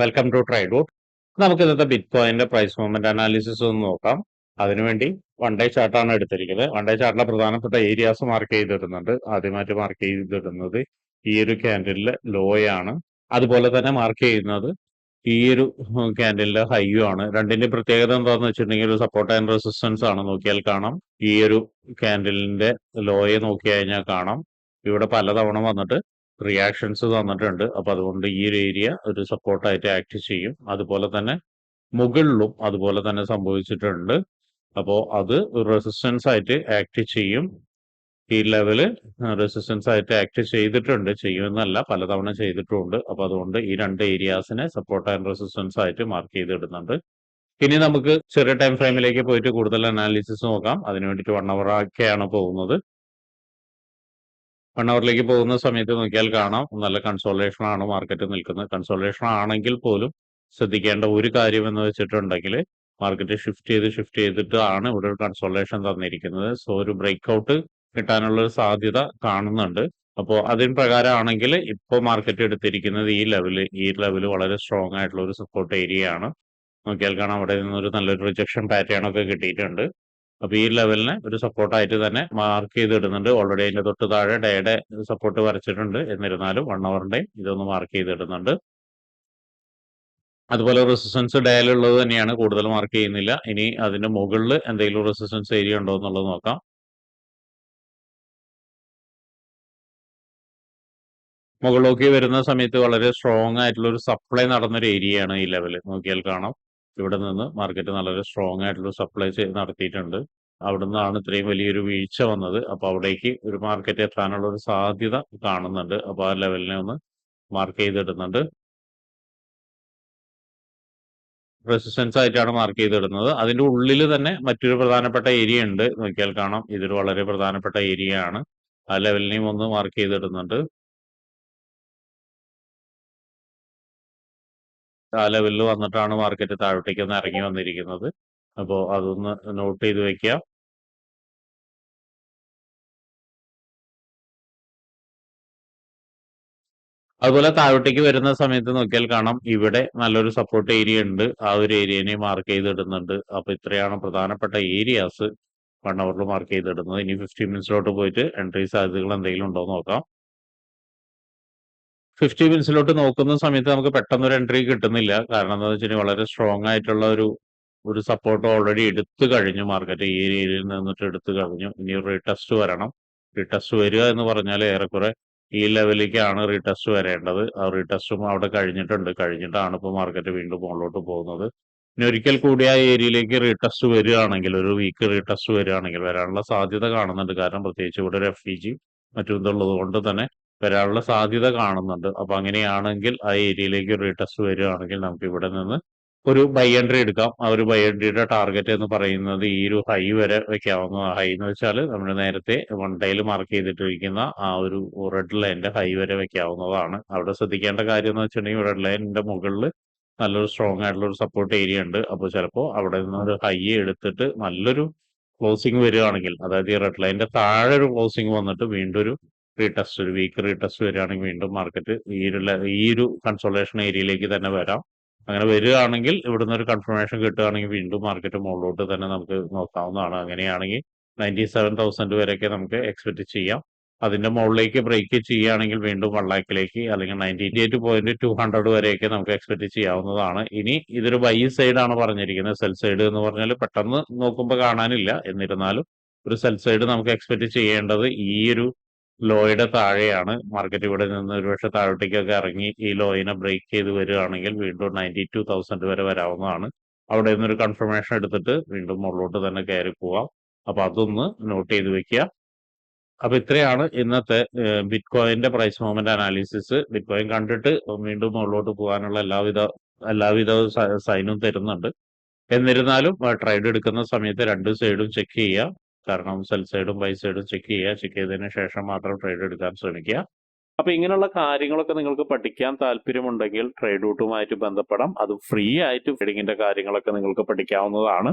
Welcome to try ട്രൈഡൂട്ട് നമുക്ക് ഇന്നത്തെ ബിറ്റ് കോയിന്റെ പ്രൈസ് മൂവ്മെന്റ് അനാലിസിസ് ഒന്ന് നോക്കാം. അതിനുവേണ്ടി വൺ ഡേ ചാർട്ടാണ് എടുത്തിരിക്കുന്നത്. വൺ ഡേ ചാർട്ടിലെ പ്രധാനപ്പെട്ട ഏരിയാസ് മാർക്ക് ചെയ്തിടുന്നുണ്ട്. ആദ്യമായിട്ട് മാർക്ക് ചെയ്തിടുന്നത് ഈ ഒരു ക്യാൻഡലിലെ ലോയാണ് അതുപോലെ തന്നെ മാർക്ക് ചെയ്യുന്നത് ഈ ഒരു ക്യാൻഡലിലെ ഹൈയും ആണ്. രണ്ടിന്റെ പ്രത്യേകത എന്താണെന്ന് വെച്ചിട്ടുണ്ടെങ്കിൽ ഒരു സപ്പോർട്ട് ആൻഡ് റെസിസ്റ്റൻസ് ആണ്. നോക്കിയാൽ കാണാം. ഈ ഒരു ക്യാൻഡലിന്റെ ലോയെ നോക്കി കഴിഞ്ഞാൽ കാണാം. ഇവിടെ പലതവണ വന്നിട്ട് റിയാക്ഷൻസ് തന്നിട്ടുണ്ട് അപ്പൊ അതുകൊണ്ട് ഈ ഒരു ഏരിയ ഒരു സപ്പോർട്ടായിട്ട് ആക്ട് ചെയ്യും. അതുപോലെ തന്നെ മുകളിലും അതുപോലെ തന്നെ സംഭവിച്ചിട്ടുണ്ട്. അപ്പോൾ അത് റെസിസ്റ്റൻസ് ആയിട്ട് ആക്ട് ചെയ്യും. ഈ ലെവൽ റെസിസ്റ്റൻസ് ആയിട്ട് ആക്ട് ചെയ്തിട്ടുണ്ട്. ചെയ്യുമെന്നല്ല പലതവണ ചെയ്തിട്ടുമുണ്ട് അപ്പൊ അതുകൊണ്ട് ഈ രണ്ട് ഏരിയാസിനെ സപ്പോർട്ട് ആൻഡ് റെസിസ്റ്റൻസ് ആയിട്ട് മാർക്ക് ചെയ്തിടുന്നുണ്ട്. ഇനി നമുക്ക് ചെറിയ ടൈം ഫ്രെയിമിലേക്ക് പോയിട്ട് കൂടുതൽ അനാലിസിസ് നോക്കാം. അതിനു വേണ്ടിയിട്ട് വൺ അവർ ഒക്കെയാണ് പോകുന്നത്. വൺ അവറിലേക്ക് പോകുന്ന സമയത്ത് നോക്കിയാൽ കാണാം. നല്ല കൺസോളേഷൻ ആണ് മാർക്കറ്റ് നിൽക്കുന്നത്. കൺസോളേഷൻ ആണെങ്കിൽ പോലും ശ്രദ്ധിക്കേണ്ട ഒരു കാര്യം എന്ന് വെച്ചിട്ടുണ്ടെങ്കിൽ മാർക്കറ്റ് ഷിഫ്റ്റ് ചെയ്ത് ഷിഫ്റ്റ് ചെയ്തിട്ട് ആണ് ഇവിടെ ഒരു കൺസോളേഷൻ തന്നിരിക്കുന്നത്. സോ ഒരു ബ്രേക്ക് ഔട്ട് കിട്ടാനുള്ള ഒരു സാധ്യത കാണുന്നുണ്ട്. അപ്പോൾ അതിന് പ്രകാരം ആണെങ്കിൽ ഇപ്പോൾ മാർക്കറ്റ് എടുത്തിരിക്കുന്നത് ഈ ലെവൽ ഈ ലെവൽ വളരെ സ്ട്രോങ് ആയിട്ടുള്ള ഒരു സപ്പോർട്ട് ഏരിയ ആണ്. നോക്കിയാൽ കാണാം അവിടെ നിന്നൊരു നല്ലൊരു റിജക്ഷൻ പാറ്റേൺ ഒക്കെ കിട്ടിയിട്ടുണ്ട്. അപ്പൊ ഈ ലെവലിന് ഒരു സപ്പോർട്ടായിട്ട് തന്നെ മാർക്ക് ചെയ്തിടുന്നുണ്ട്. ഓൾറെഡി അതിന്റെ തൊട്ട് താഴെ ഡേയുടെ സപ്പോർട്ട് വരച്ചിട്ടുണ്ട്. എന്നിരുന്നാലും വൺ അവറിന്റെയും ഇതൊന്ന് മാർക്ക് ചെയ്തിടുന്നുണ്ട്. അതുപോലെ റെസിസ്റ്റൻസ് ഡയലുള്ളത് തന്നെയാണ് കൂടുതൽ മാർക്ക് ചെയ്യുന്നില്ല. ഇനി അതിന്റെ മുകളിൽ എന്തെങ്കിലും റെസിസ്റ്റൻസ് ഏരിയ ഉണ്ടോ എന്നുള്ളത് നോക്കാം. മുകളിലേക്ക് വരുന്ന സമയത്ത് വളരെ സ്ട്രോങ് ആയിട്ടുള്ള ഒരു സപ്ലൈ നടന്നൊരു ഏരിയയാണ് ഈ ലെവൽ നോക്കിയാൽ കാണാം. ഇവിടെ നിന്ന് മാർക്കറ്റ് നല്ലൊരു സ്ട്രോങ് ആയിട്ടുള്ള സപ്ലൈ നടത്തിയിട്ടുണ്ട്. അവിടെ നിന്നാണ് ഇത്രയും വലിയൊരു വീഴ്ച വന്നത്. അപ്പൊ അവിടേക്ക് ഒരു മാർക്കറ്റ് എത്താനുള്ള ഒരു സാധ്യത കാണുന്നുണ്ട്. അപ്പൊ ആ ലെവലിനെ ഒന്ന് മാർക്ക് ചെയ്തിടുന്നുണ്ട് റെസിസ്റ്റൻസ് ആയിട്ടാണ് മാർക്ക് ചെയ്തിടുന്നത് അതിന്റെ ഉള്ളിൽ തന്നെ മറ്റൊരു പ്രധാനപ്പെട്ട ഏരിയ ഉണ്ട്. നോക്കിയാൽ കാണാം. ഇതൊരു വളരെ പ്രധാനപ്പെട്ട ഏരിയ ആണ്. ആ ലെവലിനെയും ഒന്ന് മാർക്ക് ചെയ്തിടുന്നുണ്ട് ആ ലെവലിൽ വന്നിട്ടാണ് മാർക്കറ്റ് താഴോട്ടേക്ക് ഒന്ന് ഇറങ്ങി വന്നിരിക്കുന്നത്. അപ്പോൾ അതൊന്ന് നോട്ട് ചെയ്ത് വെക്കുക അതുപോലെ താഴോട്ടേക്ക് വരുന്ന സമയത്ത് നോക്കിയാൽ കാണാം ഇവിടെ നല്ലൊരു സപ്പോർട്ട് ഏരിയ ഉണ്ട്. ആ ഒരു ഏരിയനെ മാർക്ക് ചെയ്തിടുന്നുണ്ട്. അപ്പൊ ഇത്രയാണ് പ്രധാനപ്പെട്ട ഏരിയാസ് വൺ അവറിൽ മാർക്ക് ചെയ്തിടുന്നത്. ഇനി ഫിഫ്റ്റി മിനിറ്റ്സിലോട്ട് പോയിട്ട് എൻട്രി സാധ്യതകൾ എന്തെങ്കിലും ഉണ്ടോ നോക്കാം. ഫിഫ്റ്റി മിനിറ്റ്സിലോട്ട് നോക്കുന്ന സമയത്ത് നമുക്ക് പെട്ടെന്ന് ഒരു എൻട്രി കിട്ടുന്നില്ല. കാരണം എന്താ വെച്ചാൽ വളരെ സ്ട്രോങ് ആയിട്ടുള്ള ഒരു ഒരു സപ്പോർട്ട് ഓൾറെഡി എടുത്തു കഴിഞ്ഞു. മാർക്കറ്റ് ഈ ഏരിയയിൽ നിന്നിട്ട് എടുത്തു കഴിഞ്ഞു. ഇനി ഒരു റീടെസ്റ്റ് വരണം. റീടെസ്റ്റ് വരിക എന്ന് പറഞ്ഞാൽ ഏറെക്കുറെ ഈ ലെവലിലേക്കാണ് റീടെസ്റ്റ് വരേണ്ടത്. ആ റീടെസ്റ്റും അവിടെ കഴിഞ്ഞിട്ടുണ്ട്. കഴിഞ്ഞിട്ടാണ് ഇപ്പോൾ മാർക്കറ്റ് വീണ്ടും മുകളിലോട്ട് പോകുന്നത്. ഇനി ഒരിക്കൽ കൂടി ആ ഏരിയയിലേക്ക് റീടെസ്റ്റ് വരികയാണെങ്കിൽ ഒരു വീക്ക് റീടെസ്റ്റ് വരികയാണെങ്കിൽ വരാനുള്ള സാധ്യത കാണുന്നുണ്ട്. കാരണം പ്രത്യേകിച്ച് ഇവിടെ ഒരു എഫ് ഇ ജി മറ്റും ഇതുള്ളത് കൊണ്ട് തന്നെ വരാനുള്ള സാധ്യത കാണുന്നുണ്ട്. അപ്പൊ അങ്ങനെയാണെങ്കിൽ ആ ഏരിയയിലേക്ക് ഒരു റീടെസ്റ്റ് വരികയാണെങ്കിൽ നമുക്ക് ഇവിടെ നിന്ന് ഒരു ബൈ എൻട്രി എടുക്കാം. ആ ഒരു ബൈ എൻട്രിയുടെ ടാർഗറ്റ് എന്ന് പറയുന്നത് ഈ ഒരു ഹൈ വരെ വെക്കാവുന്ന ഹൈ എന്ന് വെച്ചാൽ നമ്മൾ നേരത്തെ വൺ ഡേയിൽ മാർക്ക് ചെയ്തിട്ടിരിക്കുന്ന ആ ഒരു റെഡ് ലൈന്റെ ഹൈ വരെ വെക്കാവുന്നതാണ്. അവിടെ ശ്രദ്ധിക്കേണ്ട കാര്യം എന്ന് വെച്ചിട്ടുണ്ടെങ്കിൽ റെഡ് ലൈനിന്റെ മുകളിൽ നല്ലൊരു സ്ട്രോങ് ആയിട്ടുള്ള ഒരു സപ്പോർട്ട് ഏരിയ ഉണ്ട്. അപ്പോൾ ചിലപ്പോൾ അവിടെ നിന്ന് ഒരു ഹൈ എടുത്തിട്ട് നല്ലൊരു ക്ലോസിംഗ് വരികയാണെങ്കിൽ അതായത് ഈ റെഡ് ലൈന്റെ താഴെ ഒരു ക്ലോസിംഗ് വന്നിട്ട് വീണ്ടും ഒരു റീടെസ്റ്റ് ഒരു വീക്ക് റീടെസ്റ്റ് വരികയാണെങ്കിൽ വീണ്ടും മാർക്കറ്റ് ഈ ഒരു ഈ ഒരു കൺസോളേഷൻ ഏരിയയിലേക്ക് തന്നെ വരാം. അങ്ങനെ വരികയാണെങ്കിൽ ഇവിടുന്ന് ഒരു കൺഫർമേഷൻ കിട്ടുകയാണെങ്കിൽ വീണ്ടും മാർക്കറ്റ് മുകളിലോട്ട് തന്നെ നമുക്ക് നോക്കാവുന്നതാണ്. അങ്ങനെയാണെങ്കിൽ നയന്റി സെവൻ തൗസൻഡ് വരെയൊക്കെ നമുക്ക് എക്സ്പെക്ട് ചെയ്യാം. അതിന്റെ മുകളിലേക്ക് ബ്രേക്ക് ചെയ്യുകയാണെങ്കിൽ വീണ്ടും വൺ ലാക്കിലേക്ക് അല്ലെങ്കിൽ ninety eight point two hundred വരെയൊക്കെ നമുക്ക് എക്സ്പെക്ട് ചെയ്യാവുന്നതാണ്. ഇനി ഇതൊരു ബൈ സൈഡ് ആണ് പറഞ്ഞിരിക്കുന്നത്. സെൽ സൈഡ് എന്ന് പറഞ്ഞാൽ പെട്ടെന്ന് നോക്കുമ്പോൾ കാണാനില്ല. എന്നിരുന്നാലും ഒരു സെൽ സൈഡ് നമുക്ക് എക്സ്പെക്ട് ചെയ്യേണ്ടത് ഈ ഒരു ലോയുടെ താഴെയാണ്. മാർക്കറ്റ് ഇവിടെ നിന്ന് ഒരുപക്ഷെ താഴോട്ടേക്കൊക്കെ ഇറങ്ങി ഈ ലോയിനെ ബ്രേക്ക് ചെയ്ത് വരികയാണെങ്കിൽ വീണ്ടും നയന്റി ടു തൗസൻഡ് വരെ വരാവുന്നതാണ്. അവിടെ നിന്നൊരു കൺഫർമേഷൻ എടുത്തിട്ട് വീണ്ടും മുകളിലോട്ട് തന്നെ കയറി പോവാം. അപ്പൊ അതൊന്ന് നോട്ട് ചെയ്ത് വെക്കുക. അപ്പൊ ഇത്രയാണ് ഇന്നത്തെ ബിറ്റ് കോയിന്റെ price movement analysis bitcoin കണ്ടിട്ട് വീണ്ടും മുകളിലോട്ട് പോകാനുള്ള എല്ലാവിധ എല്ലാവിധ സൈനും തരുന്നുണ്ട്. എന്നിരുന്നാലും ട്രേഡ് എടുക്കുന്ന സമയത്ത് രണ്ട് സൈഡും ചെക്ക് ചെയ്യുക. കാരണം സെൽ സൈഡും ബൈ സൈഡും ചെക്ക് ചെയ്യുക. ചെക്ക് ചെയ്തതിന് ശേഷം മാത്രം ട്രേഡ് എടുക്കാൻ ശ്രമിക്കുക. അപ്പൊ ഇങ്ങനെയുള്ള കാര്യങ്ങളൊക്കെ നിങ്ങൾക്ക് പഠിക്കാൻ താല്പര്യമുണ്ടെങ്കിൽ ട്രേഡ് റൂട്ടുമായിട്ട് ബന്ധപ്പെടാം. അത് ഫ്രീ ആയിട്ട് ട്രേഡിങ്ങിന്റെ കാര്യങ്ങളൊക്കെ നിങ്ങൾക്ക് പഠിക്കാവുന്നതാണ്.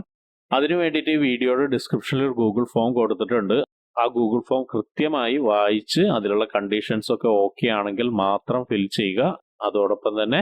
അതിനു വേണ്ടിയിട്ട് ഈ വീഡിയോയുടെ ഡിസ്ക്രിപ്ഷനിൽ ഒരു ഗൂഗിൾ ഫോം കൊടുത്തിട്ടുണ്ട്. ആ ഗൂഗിൾ ഫോം കൃത്യമായി വായിച്ച് അതിലുള്ള കണ്ടീഷൻസ് ഒക്കെ ഓക്കെ ആണെങ്കിൽ മാത്രം ഫിൽ ചെയ്യുക. അതോടൊപ്പം തന്നെ